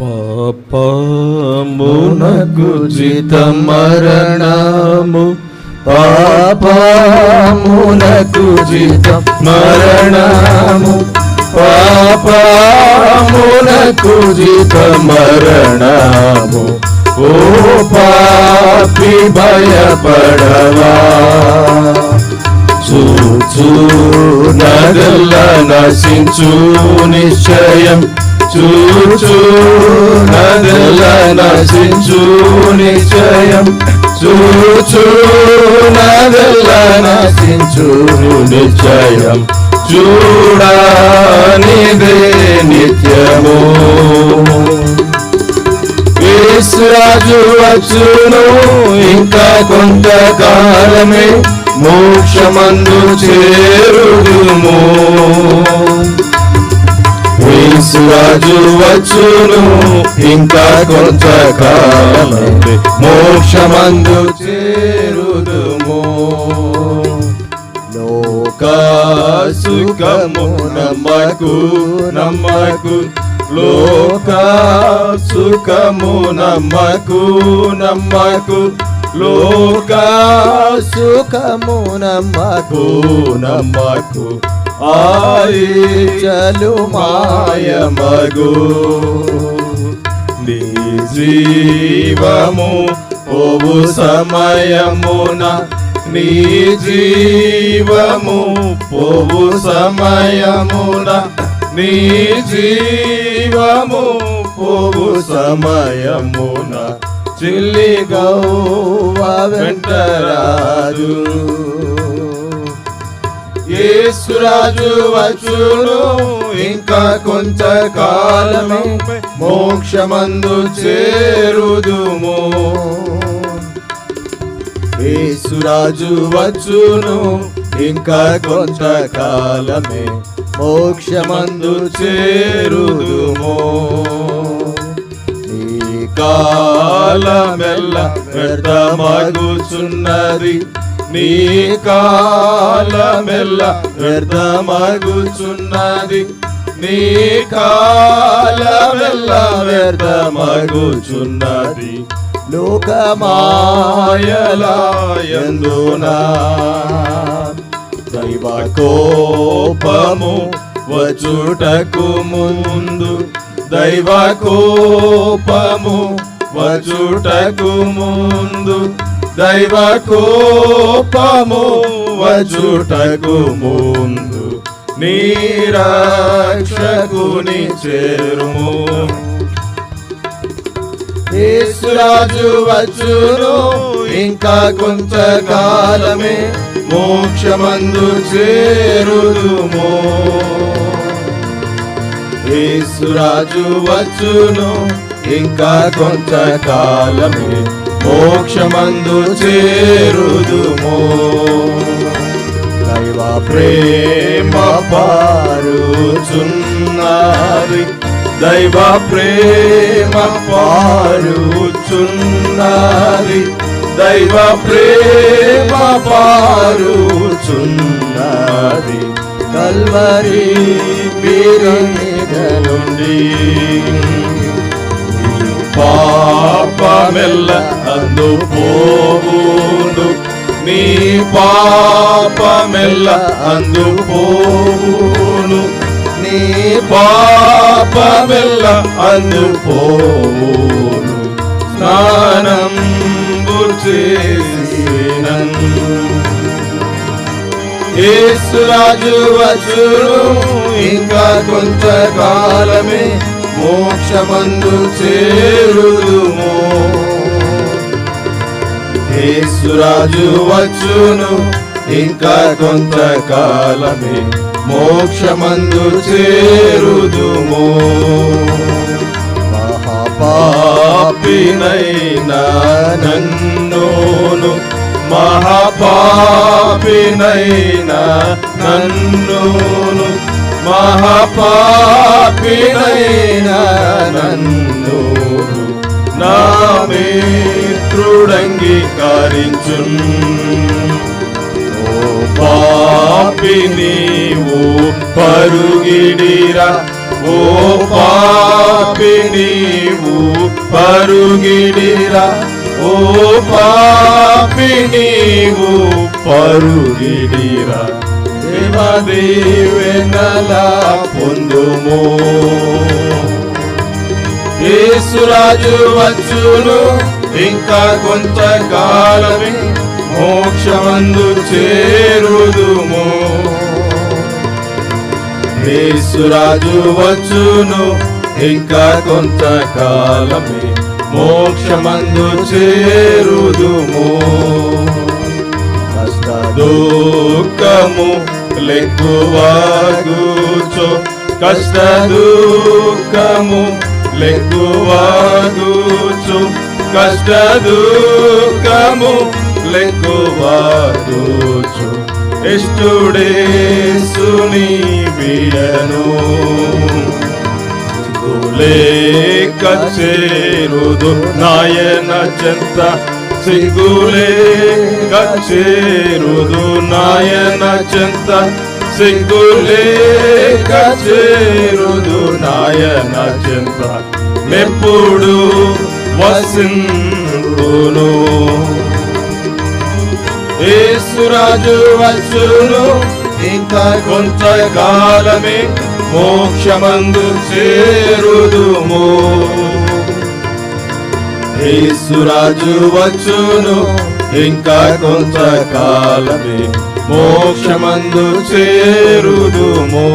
పాపమునకు జిత మరణము పాపమునకు జిత మరణము పాపమునకు జిత మరణము ఓ పాపి భయపడవా. చూచూ నగల్ల నశించు నిశ్చయం. చూచు నదుల నశించు నిశ్చయం. చూచు నదుల నశించు నిశ్చయం. చూడనిదే నిత్యము. యేసురాజు వచ్చును ఇంకా కొంతకాలమే మోక్షమందు చేరుదుము. యేసురాజు వచ్చును. ఇంకా కొంతకాలమే మోక్షమందు చేరుదుము. లోక సుఖము నమ్మకు నమ్మకు. లోక సుఖము నమ్మకు నమ్మకు. లోక సుఖము నమ్మకు నమ్మకు. ఆయి చలు మాయమగు నీ జీవము ఓవు సమయమున. నీ జీవము పోవు సమయమున. నీ జీవము పోవు సమయమున. చిల్లి గౌవ వెంటరాజు. యేసురాజు వచ్చును. ఇంకా కొంతకాలమే మోక్షమందు చేరుదుము. యేసురాజు వచ్చును. ఇంకా కొంతకాలమే మోక్షమందు చేరుదుము. నీ కాలమెల్ల వ్యర్థమగుచున్నది. నీ కాలమెల్ల వ్యర్థమగుచున్నది. నీ కాలమెల్ల వ్యర్థమగుచున్నది. లోకమాయలాయందునా దైవ కోపము వచ్చుటకు ముందు దైవ కోపము వచ్చుటకు ముందు దైవ కోపము వచ్చుటకు ముందు నీరాక్షకుని చేరుము. యేసురాజు వచ్చును ఇంకా కొంతకాలమే మోక్షమందు చేరుదుము. యేసురాజు వచ్చును ఇంకా కొంతకాలమే మోక్షమందు చేరుదుము. దైవ ప్రేమ పారుచున్నది. దైవ ప్రేమ పారుచున్నది. దైవ ప్రేమ పారుచున్నది. కల్వరి వీరు మీద నుండి పాపమెల్ల నందు పోవును. నీ పాపమెల్ల అందు పోవును. నీ పాపమెల్ల అందు పోవును. స్నానం చేసినన్ యేసురాజు వచ్చును. ఇంకా కొంతకాలమే మోక్షమందు చేరుదుమో. యేసురాజు వచ్చును. ఇంకా కొంతకాలమే మోక్షమందు చేరుదుము. మహాపాపినైనా నన్నును. మహాపాపినైనా నన్నును. మహాపాపినైనా నన్ను నా మిత్రుడంగీకరించున్. ఓ పాపి నీవు పరుగిడిరా. ఓ పాపి నీవు పరుగిడిరా. ఓ పాపి నీవు పరుగిడిరా. దేవదేవెనల పొందుము. యేసురాజు వచ్చును. ఇంకా కొంతకాలమే మోక్షమందు చేరుదుము. యేసురాజు వచ్చును. ఇంకా కొంతకాలమే మోక్షమందు చేరుదుము. కష్ట దుఃఖము లెక్కువాగుచో కష్ట దుఃఖము లెక్కువాగుచు కష్ట దుఃఖము లెక్కువాగుచు ఇష్టుడే సుని బిడను లేక చేరుదు నాయన చెంత సిగ్గులే చేరుదు నాయన చెంత సిగ్గులే చేరుదు నాయన చెంత మెప్పుడు వసిందును యేసురాజు వచ్చును ఇంకా కొంతకాలమే మోక్షమందు చేరుదుము. ఏసురాజు వచ్చును ఇంకా కొంతకాలమే మోక్షమందు చేరుదుము.